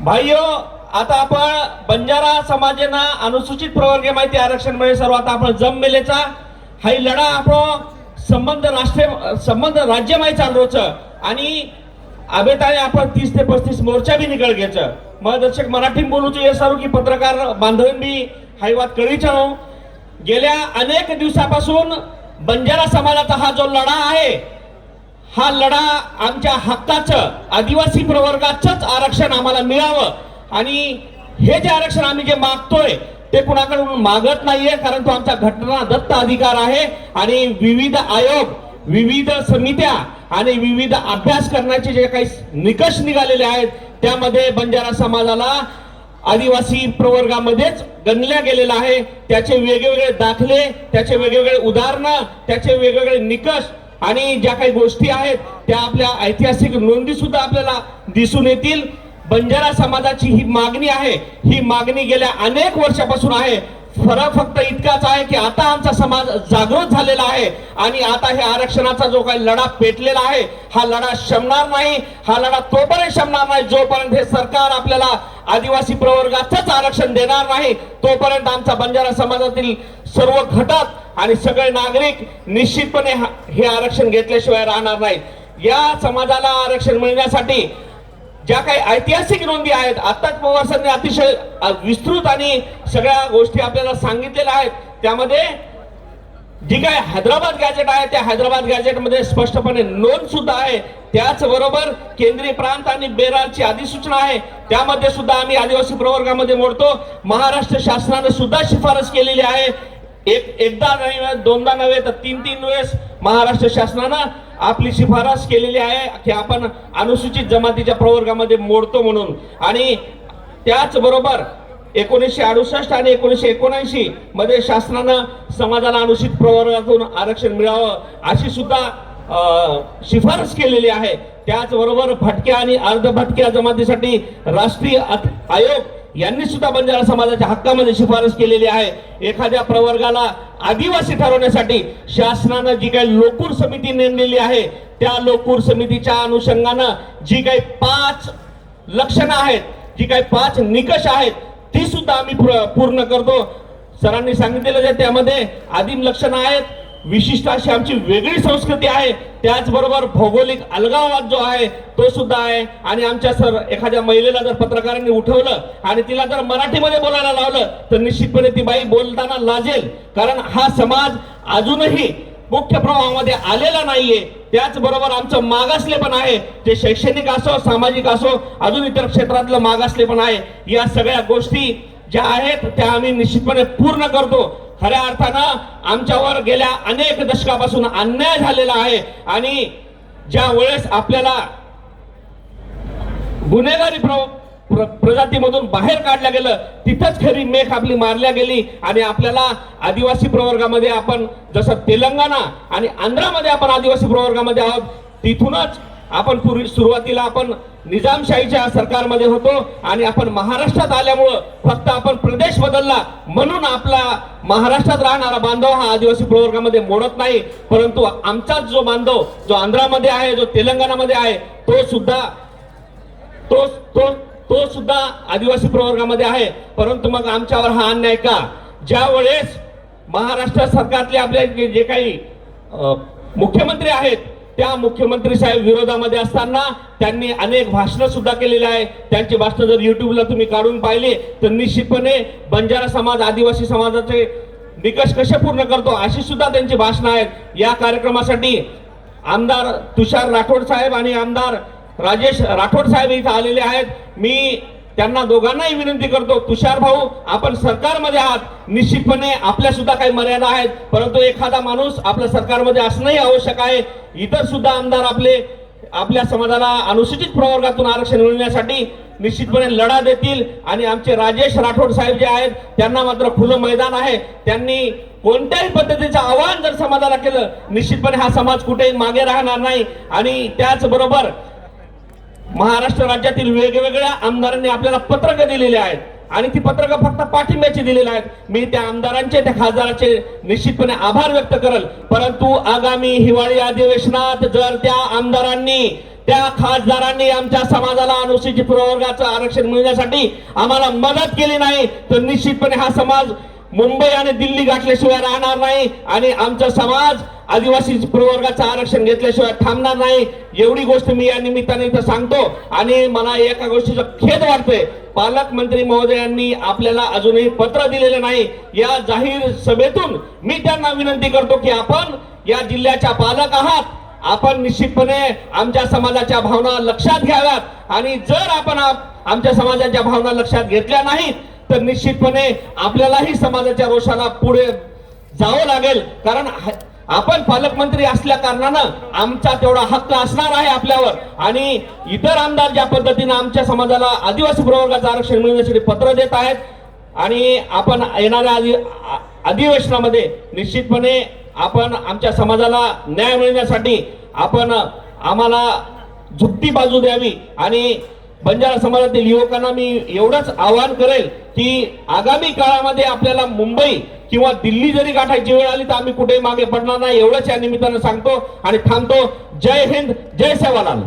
भाइयो आता आपण बंजारा समाजाना अनुसूचित प्रवर्ग माहिती आरक्षण मिळेल सर्व आता आपण जममेलेचा हा लढा आपण संबंध राष्ट्रीय संबंध राज्य माहिती चालवच आणि आबेताने आपण तीस ते पस्तीस मोर्चा बी निकळ घ्यायचं. मग दर्शक मराठी बोलूचं हे सर्व की पत्रकार बांधवीन बी हाही वाद कळीच्या हो. गेल्या अनेक दिवसापासून बंजारा समाजाचा हा जो लढा आहे हा लढा आमच्या हक्काचं आदिवासी प्रवर्गाचंच आरक्षण आम्हाला मिळावं. आणि हे जे आरक्षण आम्ही जे मागतोय ते कुणाकडून मागत नाहीये कारण तो आमचा घटना दत्त अधिकार आहे. आणि विविध आयोग विविध समित्या आणि विविध अभ्यास करण्याचे जे काही निकष निघालेले आहेत त्यामध्ये बंजारा समाजाला आदिवासी प्रवर्गामध्येच गणल्या गेलेला आहे. त्याचे वेगवेगळे दाखले त्याचे वेगवेगळे उदाहरणं त्याचे वेगवेगळे निकष आणि ज्या काही गोष्टी आहेत त्या आपल्या ऐतिहासिक नोंदी सुद्धा आपल्याला दिसून येतील. बंजारा समाजाची ही मागणी आहे. ही मागणी गेल्या अनेक वर्षापासून आहे. फरक फक्त इतकाच आहे की आता आमचा समाज जागृत झालेला आहे आणि आता हे आरक्षणाचा जो काही लढा पेटलेला आहे हा लढा शमणार नाही हा लढा तोपर्यंत शमणार नाही जोपर्यंत हे सरकार आपल्याला आदिवासी प्रवर्गाचंच आरक्षण देणार नाही तोपर्यंत आमचा बंजारा समाजातील सर्व घटक आणि सगळे नागरिक निश्चितपणे हे आरक्षण घेतल्याशिवाय राहणार नाही. या समाजाला आरक्षण मिळण्यासाठी ज्या काही ऐतिहासिक नोंदी आहेत आत्ताच पवार साहेबांनी अतिशय विस्तृत आणि सगळ्या गोष्टी आपल्याला सांगितलेल्या आहेत. त्यामध्ये जी काय हैदराबाद गॅजेट आहे त्या हैदराबाद गॅजेटमध्ये स्पष्टपणे नोंद सुद्धा आहे. त्याचबरोबर केंद्रीय प्रांत आणि बेरारची अधिसूचना आहे. त्यामध्ये सुद्धा आम्ही आदिवासी प्रवर्गामध्ये मोडतो. महाराष्ट्र शासनाने सुद्धा शिफारस केलेली आहे. एक एकदा नाही दोनदा नव्हे तर तीन तीन वेळेस महाराष्ट्र शासनानं आपली शिफारस केलेली आहे की आपण अनुसूचित जमातीच्या प्रवर्गामध्ये मोडतो म्हणून. आणि त्याचबरोबर एकोणीसशे अडुसष्ट आणि एकोणीसशे एकोणऐंशी मध्ये शासनानं समाजाला अनुसूचित प्रवर्गातून आरक्षण मिळावं अशी सुद्धा शिफारस केलेली आहे. त्याचबरोबर भटक्या आणि अर्ध भटक्या जमातीसाठी राष्ट्रीय आयोग यांनी सुद्धा बंजारा समाजाच्या हक्कामध्ये शिफारस केलेली आहे. एखाद्या प्रवर्गाला आदिवासी ठरवण्यासाठी शासनानं जी काही लोकूर समिती नेमलेली आहे त्या लोकूर समितीच्या अनुषंगानं जी काही पाच लक्षणं आहेत जी काही पाच निकष आहेत ती सुद्धा आम्ही पूर्ण करतो. सरांनी सांगितलेलं त्यामध्ये आदिम लक्षणं आहेत विशिष्ट अशी आमची वेगळी संस्कृती आहे. त्याचबरोबर भौगोलिक अलगाववाद जो आहे तो सुद्धा आहे. आणि आमच्या सर एखाद्या महिलेला जर पत्रकारांनी उठवलं आणि तिला जर मराठीमध्ये बोलायला लावलं तर निश्चितपणे ती बाई बोलताना लाजेल. कारण हा समाज अजूनही मुख्य प्रभावामध्ये आलेला नाहीये. त्याचबरोबर आमचं मागासले पण आहे. ते शैक्षणिक असो सामाजिक असो अजून इतर क्षेत्रातलं मागासले पण आहे. या सगळ्या गोष्टी ज्या आहेत त्या आम्ही निश्चितपणे पूर्ण करतो. खऱ्या अर्थानं आमच्यावर गेल्या अनेक दशकापासून अन्याय झालेला आहे. आणि ज्या वेळेस आपल्याला गुन्हेगारी प्र प्र- प्रजातीमधून बाहेर काढल्या गेलं तिथंच खरी मेख आपली मारल्या गेली. आणि आपल्याला आदिवासी प्रवर्गामध्ये आपण जसं तेलंगणा आणि आंध्रामध्ये आपण आदिवासी प्रवर्गामध्ये आहोत तिथूनच आपण पूर्वी सुरुवातीला आपण निजामशाहीच्या सरकारमध्ये होतो आणि आपण महाराष्ट्रात आल्यामुळं फक्त आपण प्रदेश बदलला म्हणून आपला महाराष्ट्रात राहणारा बांधव हा आदिवासी प्रवर्गामध्ये मोडत नाही. परंतु आमचाच जो बांधव जो आंध्रामध्ये आहे जो तेलंगणामध्ये आहे तो सुद्धा तो तो तो सुद्धा आदिवासी प्रवर्गामध्ये आहे. परंतु मग आमच्यावर हा अन्याय का? ज्या वेळेस महाराष्ट्र सरकारतले आपले जे काही मुख्यमंत्री आहेत त्या मुख्यमंत्री साहेब विरोधामध्ये असताना त्यांनी अनेक भाषणं सुद्धा केलेली आहे. त्यांची भाषणं जर युट्यूबला तुम्ही काढून पाहिले तर निश्चितपणे बंजारा समाज आदिवासी समाजाचे निकष कसे पूर्ण करतो अशी सुद्धा त्यांची भाषणं आहेत. या कार्यक्रमासाठी आमदार तुषार राठोड साहेब आणि आमदार राजेश राठोड साहेब इथं आलेले आहेत. मी त्यांना दोघांनाही विनंती करतो तुषार भाऊ आपण सरकारमध्ये आहात. निश्चितपणे आपल्या सुद्धा काही मर्यादा आहेत. परंतु एखादा माणूस आपल्या सरकारमध्ये असणंही आवश्यक आहे. इतर सुद्धा आमदार आपले आपल्या समाजाला अनुसूचित प्रवर्गातून आरक्षण मिळण्यासाठी निश्चितपणे लढा देतील. आणि आमचे राजेश राठोड साहेब जे आहेत त्यांना मात्र खुलं मैदान आहे. त्यांनी कोणत्याही पद्धतीचं आवाहन जर समाजाला केलं निश्चितपणे हा समाज कुठेही मागे राहणार नाही. आणि त्याचबरोबर महाराष्ट्र राज्यातील वेगवेगळ्या आमदारांनी आपल्याला पत्रकं दिलेली आहेत. आणि ती पत्रकं फक्त पाठिंब्याची दिलेली आहेत. मी त्या आमदारांचे त्या खासदाराचे निश्चितपणे आभार व्यक्त करल. परंतु आगामी हिवाळी अधिवेशनात जर त्या आमदारांनी त्या खासदारांनी आमच्या समाजाला अनुसूचित प्रवर्गाचं आरक्षण मिळण्यासाठी आम्हाला मदत केली नाही तर निश्चितपणे हा समाज मुंबई आणि दिल्ली गाठल्याशिवाय राहणार नाही आणि आमचा समाज आदिवासी प्रवर्गाचं आरक्षण घेतल्याशिवाय थांबणार नाही. एवढी गोष्ट मी या निमित्ताने इथं सांगतो आणि मला एका गोष्टीचा खेद वाटतोय. पालकमंत्री महोदयांनी आपल्याला अजूनही पत्र दिलेलं नाही. या जाहीर सभेतून मी त्यांना विनंती करतो की आपण या जिल्ह्याच्या पालक आहात. आपण निश्चितपणे आमच्या समाजाच्या भावना लक्षात घ्याव्यात आणि जर आपण आप- आमच्या समाजाच्या भावना लक्षात घेतल्या नाहीत तर निश्चितपणे आपल्यालाही समाजाच्या रोषाला पुढे जावं लागेल. कारण आपण पालकमंत्री असल्या कारणानं आमचा तेवढा हक्क असणार आहे आपल्यावर. आणि इतर आमदार ज्या पद्धतीनं आमच्या समाजाला आदिवासी प्रवर्गाचं आरक्षण मिळण्यासाठी पत्र देत आहेत आणि आपण येणाऱ्या अधि अधिवेशनामध्ये निश्चितपणे आपण आमच्या समाजाला न्याय मिळण्यासाठी आपण आम्हाला झुकती बाजू द्यावी आणि बंजारा समाजातील युवकांना मी एवढंच आवाहन करेल की आगामी काळामध्ये आपल्याला मुंबई किंवा दिल्ली जरी गाठायची वेळ आली तर आम्ही कुठेही मागे पडणार नाही एवढंच या निमित्तानं सांगतो आणि थांबतो. जय हिंद जय सेवालाल.